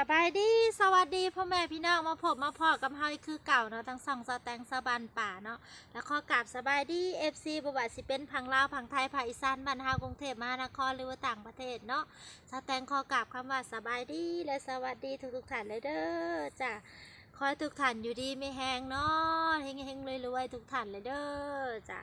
สบายดีสวัสดีพ่อแม่พี่น้องมาพบมาพอกับเฮาคือเก่าเนาะทั้งสองสแตงสบันป่าเนาะแล้วขอกราบสบายดี FC บวาสิเป็นพังลาวพังไทยภาคอีสานบ้านเฮากรุงเทพมหานครหรือว่าต่างประเทศเนาะสแตงขอกราบคำว่าสบายดีและสวัสดีทุกๆท่านเลยเด้อจ้ะขอให้ทุกท่านอยู่ดีไม่แห้งเนาะเฮงเฮงๆรวยทุกท่านเลยเด้อจ้ะ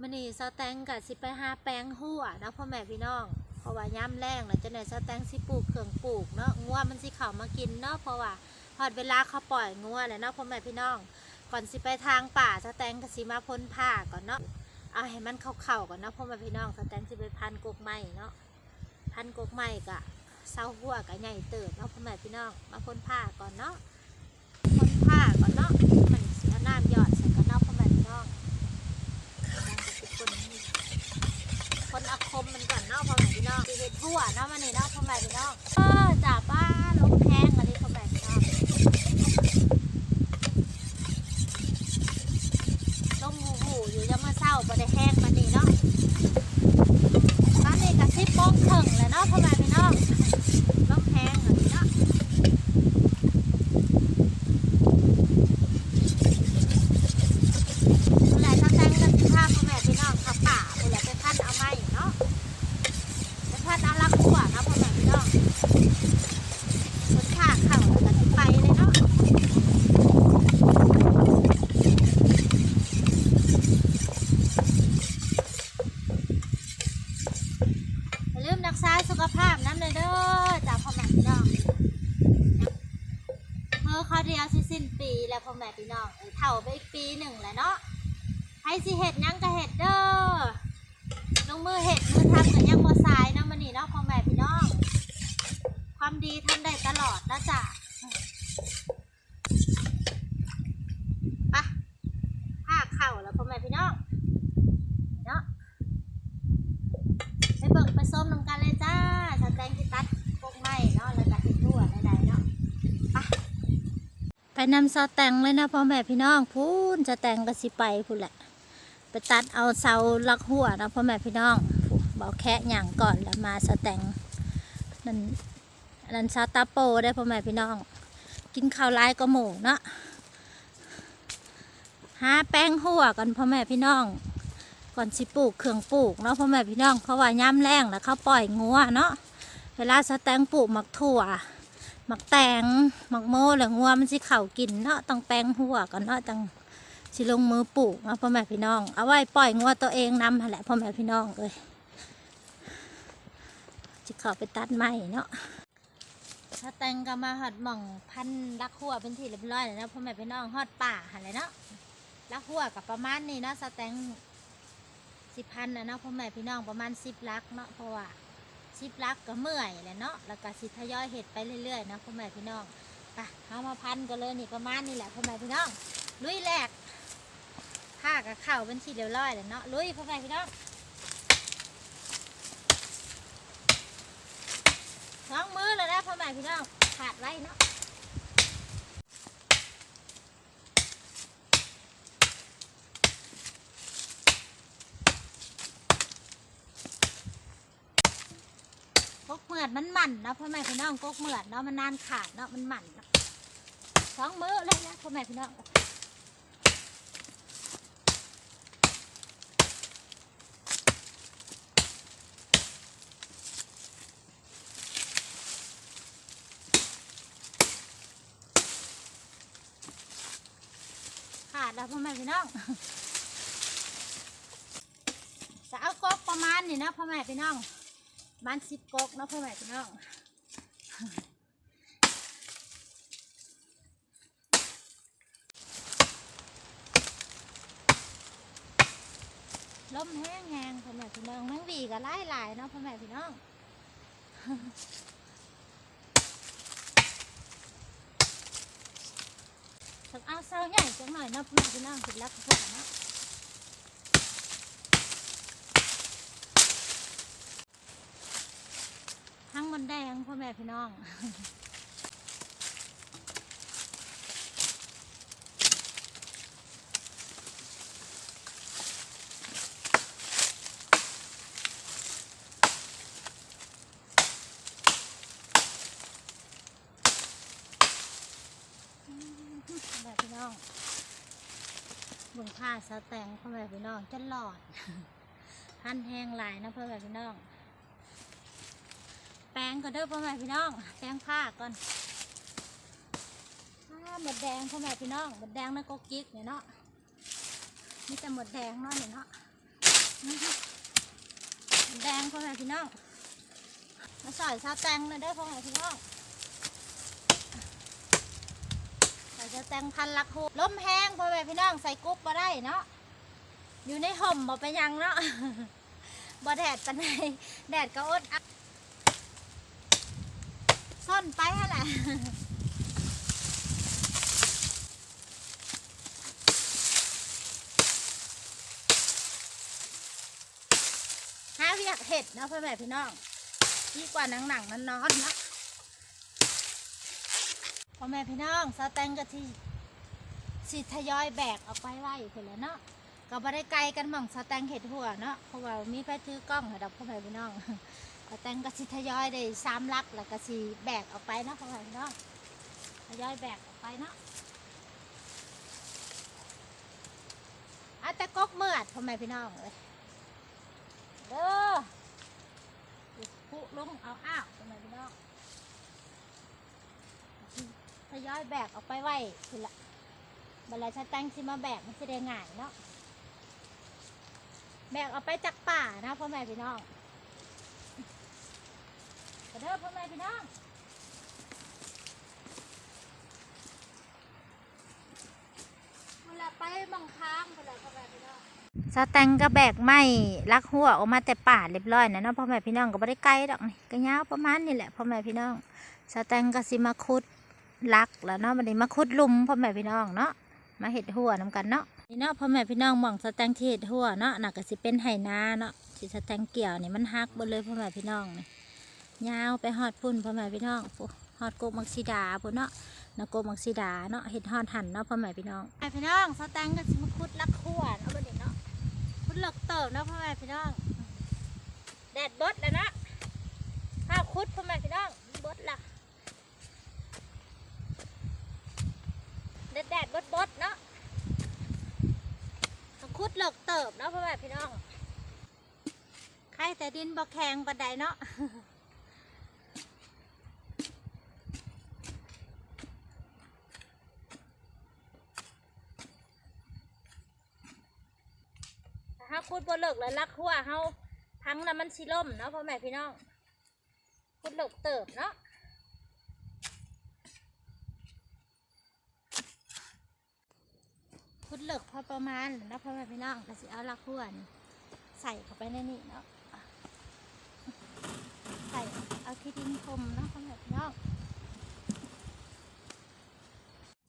มื้อนี้สแตงกับสิไปหาแป้งหัวเนาะพ่อแม่พี่น้อง เพราะว่าย่ำแรงแล้วจะไหนสแตงสิปลูกเครื่องปลูกเนาะงัวมันสิเข้ามากินเนาะเพราะว่าพอดเวลาเขาปล่อยงัวแหละเนาะพ่อแม่พี่น้อง ก่อนสิไปทางป่าสแตงกสิมาพ้นผ้าก่อนเนาะเอาให้มันเข้าๆก่อนเนาะพ่อแม่พี่น้องสแตงสิไปพันกกไม้เนาะพันกกไม้กะเศร้าหัวกะใหญ่เติบเนาะพ่อแม่พี่น้องมาพ้นผ้าก่อนเนาะพ้นผ้าก่อนเนาะมันสิเอาน้ำหยอดใส่กันเนาะพ่อแม่พี่น้องคนอาคมมันก่อนเนาะพ่อแม่ น้องสิเห็ดทั่วเนาะมันนี่เนาะทำไมพี่น้องเออจ่าป้าลงแพงอันนี้พ่อแม่พี่น้องลงหูหูอยู่จะมาเศร้าบ่ได้แห้งมันนี่เนาะบ้านนี้กับซิปโป้งเข่งเลยเนาะพ่อแม่พี่น้องลงแพงอันนี้เนาะผู้ใดถ้าแต่งกันสิพาพ่อแม่พี่น้องขับป่าผู้ใดไปพันเอาไม้เนาะ ไปพัดเอาลักหัวนะพ่อแม่พี่น้องคนขาเข่าแล้วก็สิไปเลยเนาะอย่าลืมรักษาสุขภาพน้ำเลยเด้อจากพ่อแม่พี่น้องเมื่อเขาเดียวสิสิ้นปีแล้วพ่อแม่พี่น้องเอ้ยเท่าไปอีกปีหนึ่งแล้วเนาะให้สิเห็ดหยังก็เห็ดเด้อ ลงมือเห็ดมือทำกันยังบ่สายเนาะมันนี่เนาะพ่อแม่พี่ น้อง ความดีทำได้ตลอดนะจ๊ะไปะผ้าเข่าแล้วพ่อแม่พี่น้องเนาะไปเบิ่งไปส้มนำกันเลยจ้าสแตงที่ตัดพวกไม้เนาะแล้วก็เห็ดทั่วใดๆเนาะไปไปนำสแตงเลยนะพ่อแม่พี่น้องพูนสแตงก็สิไปพูนแหละไปตัดเอาเสาลักหัวนะพ่อแม่พี่น้องผู้เบาแค่หย่างก่อนแล้วมาสแตง นั่นนนั้นซาตาโปได้พ่อแม่พี่น้อง กินข้าวไล่ก็หมูเนาะหาแป้งหัวกันพ่อแม่พี่น้อง ก่อนสิปลูกเครื่องปลูกเนาะพ่อแม่พี่น้องเพราะว่าย่ำแรงแล้วเขาปล่อยงัวเนาะเวลาสแตงปลูกหมักถั่วหมักแตงหมักโมหรืองัวมันสิเข่ากินเนาะต้องแป้งหัวกันเนาะต้องสิลงมือปลูกนะพ่อแม่พี่น้อง เอาไว้ปล่อยงัวตัวเองนำแหละพ่อแม่พี่น้องเลย จะเข้าไปตัดไม้เนาะถ้าแต่งก็มาหอดหม่องพันลักหัวเป็นที่เรียบร้อยแล้วนะพ่อแม่พี่น้องหอดป่าหั่นแหละเนาะลักหัวกับประมาณนี้เนาะสแตงสิบพันนะเนาะพ่อแม่พี่น้องประมาณสิบลักเนาะเพราะว่าสิบลักก็เมื่อยแหละเนาะแล้วก็สิทยอยเห็ดไปเรื่อยๆนะพ่อแม่พี่น้องไปเอามาพันกันเลยนี่ประมาณนี้แหละพ่อแม่พี่น้องลุยแรกผ้ากับเข่าเป็นที่เรียบร้อยแล้วเนาะลุยพ่อแม่พี่น้อง สองมือเลยนะพ่อแม่พี่น้องขาดไว้เนาะกกเหมือดมันหมันเนาะพ่อแม่พี่น้องกกเหมือดเนาะมันนานขาดเนาะมันหมันเนาะสองมือเลยนะพ่อแม่พี่น้อง แล้วพ่อแม่พี่น้องจะเอากกประมาณนี่นะพ่อแม่พี่น้องมันสิบกกนะพ่อแม่พี่น้องลมแห้งแห้งพ่อแม่พี่น้องแมงวีก็ไล่หลายเนาะพ่อแม่พี่น้อง ถึงเอาเสาใหญ่จังหน่อยนะพ่อแม่พี่น้องถึงรักพวกเนาะทั้งมันแดงพ่อแม่พี่น้อง ค่าสแตงพ่อแม่พี่น้องจะหลอด พันแห้งหลายนะพ่อแม่พี่น้อง แปรงก็เด้อพ่อแม่พี่น้อง แปรงผ้าก่อนผ้าหมดแดงพ่อแม่พี่น้องหมดแดงนะก็กิ๊กเนี่ยเนาะมีแต่หมดแดงเนาะเนี่ยเนาะหมดแดงพ่อแม่พี่น้องมาใส่ซาแตงเลยเด้อพ่อแม่พี่น้อง ใส่ซาแต่งพันลักหูล้มแห้งพ่อแม่พี่น้องใส่กุ๊บมาได้เนาะอยู่ในห่มบ่ไปยังเนาะบ่แดดปานใดแดดก็อดอักซ่อนไปฮะแหละหาเวียกเห็ดเนาะพ่อแม่พี่น้องดีกว่าหนังหนังนั้นนอนเนาะ พ่อแม่พี่น้องสแตงกะที่สิทยอยแบกออกไปไว้เสร็จแล้วเนาะก็บ่ได้ไกลกันหม่องสแตงเห็ดหัวเนาะเพราะว่ามีไปถือกล้องให้ดอกพ่อแม่พี่น้องสแตงก็สิทยอยได้สามลักแล้วก็สิแบกออกไปเนาะพ่อแม่พี่น้องทยอยแบกออกไปเนาะอาแต่กกเมื่อดพ่อแม่พี่น้องเลยเด้อผู้ลงเอาอ้าวพ่อแม่พี่น้อง ยอยแบกออกไปไว้ทีละเวลาสแตงสิมาแบกมันสิได้ง่ายเนาะแบกเอาไปจากป่านะพ่อแม่พี่น้องกระเด้อพ่อแม่พี่น้องเวลาไปบังค้างเวลาพ่อแม่พี่น้องสแตงก็แบกไม้ลักหัวออกมาแต่ป่าเรียบร้อยนะเนาะพ่อแม่พี่น้องก็ไม่ได้ไกลดอกนี่ก็ยาวประมาณนี่แหละพ่อแม่พี่น้องสแตงก็สิมาคุด ลักแล้วเนาะมันนี้มาคุดลุมพ่อแม่พี่น้องเนาะมาเห็ดหัวนํกันเนาะนี่เนาะพ่อแม่พี่น้องหมองสแตงที่เฮ็ดหัวเนาะน่ะก็สิเป็นไหนาเนาะสิสแตงเกี่ยวนี่มันหักเบดเลยพ่อแม่พี่น้องนี่ยาวไปฮอดพุ่นพ่อแม่พี่น้องฟูฮอดโกมักซีดาพุ่นเนาะนะโกมักซีดาเนาะเฮ็ดฮอดหันเนาะพ่อแม่พี่น้องแม่พี่น้องสแตงก็สิมาขุดลักขัวเนาะบัดนี้เนาะขุดหลักเติบเนาะพ่อแม่พี่น้องแดดบดแล้วนะข้าวขุดพ่อแม่พี่น้องบดละ แดดแดดบดเบดเนาะคุดหลกเติบเนาะพ่อแม่พี่น้อง ใครแต่ดินบ่แข็งบันไดเนาะถ้าคุดบ่เลิกแล้วลักหัวเฮาพังน้ำมันสิล่มเนาะพ่อแม่พี่น้อง คุดหลกเติบเนาะ คุดเหลือกพอประมาณแล้วพ่อแม่พี่น้องก็สิเอาลักหัวนใส่เข้าไปในนี่เนาะใส่เอาขี้ดินพรมเนาะพ่อแม่พี่น้อง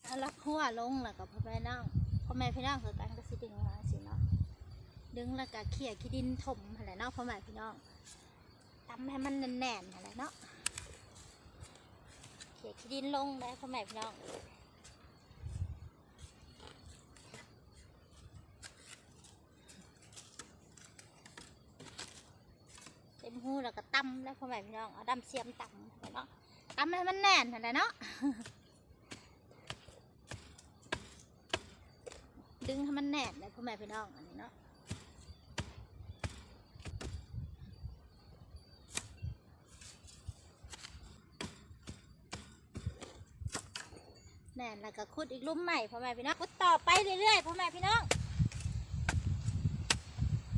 เอาลักหัวลงแล้วก็พ่อแม่น้องพ่อแม่พี่น้องคือกันก็สิดึงมาสิเนาะดึงแล้วก็เขี่ยขี้ดินถมอะไรเนาะพ่อแม่พี่น้องทำให้มันแน่นๆอะไรเนาะเขี่ยขี้ดินลงได้พ่อแม่พี่น้อง เต็มหู แล้วก็ตำแล้วพ่อแม่พี่น้องเอาดำเสียมตำเนาะตำให้มันแน่นอะไรเนาะดึงให้มันแน่นเลยพ่อแม่พี่น้องอันนี้เนาะแน่นแล้วก็ขุดอีกลุ่มใหม่พ่อแม่พี่น้องขุดต่อไปเรื่อยๆพ่อแม่พี่น้อง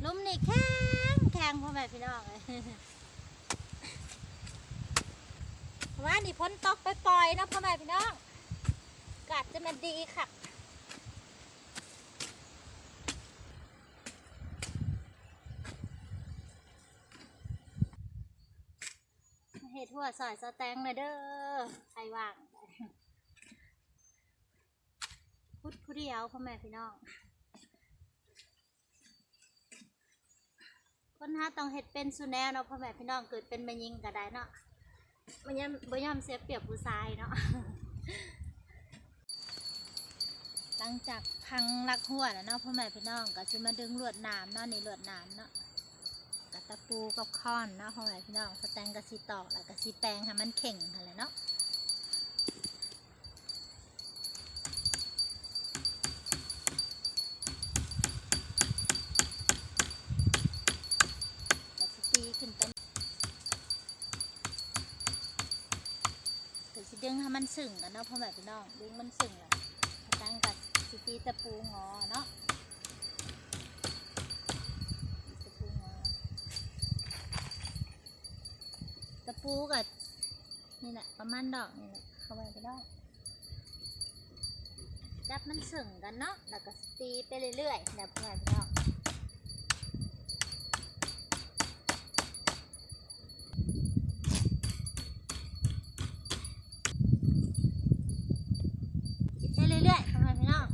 ลุ่มนี่แข็งแข็งพ่อแม่พี่น้องเลย ว่านี่พ้นตกไปปล่อยนะพ่อแม่พี่น้องกาดจะมันดีค่ะเห็ดหัวซอยสแตงเลยเด้อใครว่างพุดผู้เดียวพ่อแม่พี่น้องคนหาต้องเห็ดเป็นสุแนวเนาะพ่อแม่พี่น้องเกิดเป็นม่ยิงก็ได้เนาะ มันยังบ่ยอมเสียเปรียบผู้ชายเนาะ หลังจากพังลักหัวแล้วเนาะพ่อแม่พี่น้องก็จะมาดึงลวดหนามเนาะนี่ลวดหนามเนาะกับตะปูกับค้อนเนาะพ่อแม่พี่น้องสแตงกับสีตอกแล้วก็สีแปลงค่ะมันเข่งอะไรเนาะ สึ่งกันเนาะพ่อแม่พี่น้องดึงมันสึ่งแหละตั้งกับสิตีตะปูงอเนาะตะปูงอตะปูกับนี่แหละประมาณดอกนี่แหละเข้าไปก็ได้องจับมันสึ่งกันเนาะแล้วก็ตีไปเรื่อยๆแบบพ่อแม่พี่น้ คิดไปเรื่อยๆทำไมพี่น้อง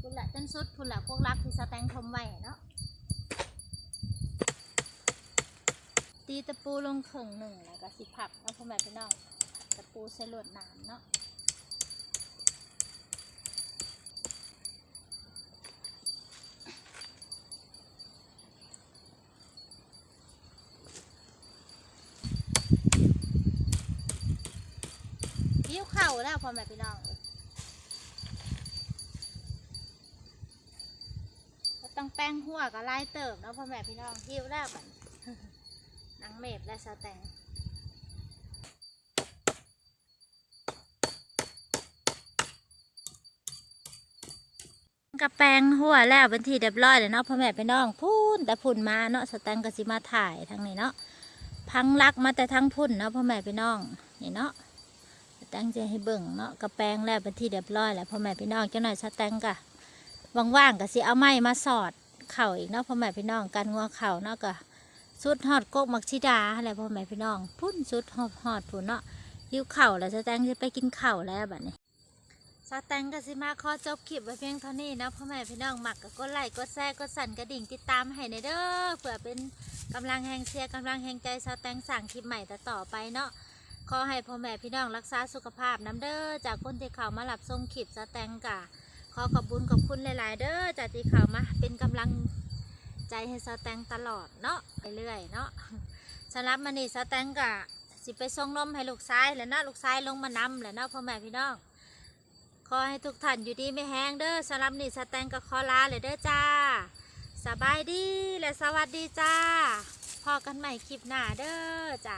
พุ่นละจน สุดพุ่นละพวกรักที่สแตงทมไว้เนาะตีตะปูลงครึ่งหนึ่งแล้วก็สิพับเนาะพ่อแม่พี่น้องตะปูใส่ลวดหนามเนาะยิ้วเข่าแล้วพ่อแม่พี่น้องก็ต้องแป้งหัวกับลายเติมเนาะพ่อแม่พี่น้องหิวแล้วบัดนางเมฟและสแตงกับแปรงหัวแล้วเป็นทีเรียบร้อยเลยเนาะพ่อแม่พี่น้องพูนแต่พุ่นมาเนาะสแตงก็สิมาถ่ายทางนี้เนาะพังรักมาแต่ทั้งพุ่นเนาะพ่อแม่พี่น้องนี่เนาะสแตงจะให้เบิ่งเนาะกับแปรงแล้วเป็นทีเรียบร้อยแล้วพ่อแม่พี่น้องเจังหน่อยสแตงกะว่างๆก็สิเอาไม้มาสอด เข่าอีกเนาะพ่อแม่พี่น้องกันงัวเข่าเนาะก็สุดฮอดกกมักชิดาอะไรพ่อแม่พี่น้อง พุ่นสุดฮอดฮอดพุ่นเนาะหิวเข่าแล้วสแตงจะไปกินเข้าแล้วบัดนี้สแตงก็สิมาขอจบคลิปไว้เพียงเท่านี้นะพ่อแม่พี่น้องหมักก็กดไลค์กดแชร์กดสั่นกระดิ่งติดตามให้ในเด้อเพื่อเป็นกำลังแห่งเชียร์กำลังแห่งใจสแตงสั่งคลิปใหม่ต่อๆไปเนาะขอให้พ่อแม่พี่น้องรักษาสุขภาพน้ำเด้อจากคนที่เขามาหลับชมคลิปสแตงกะ อขอบคุญขอบคุณหลาย ๆ เด้อจากที่เขามาเป็นกำลังใจให้สแตงตลอดเนาะไปเรื่อยเนาะสำหรับมันนี่สแตงกะสิไปส่งนมให้ลูกชายแล้วเนาะลูกชายลงมานำแล้วเนาะพ่อแม่พี่น้องขอให้ทุกท่านอยู่ดีไม่แห้งเด้อสำหรับนี่สแตงก็ขอลาเลยเด้อจ้า สบายดีและสวัสดีจ้าพอกันใหม่คลิปหน้าเด้อจ้า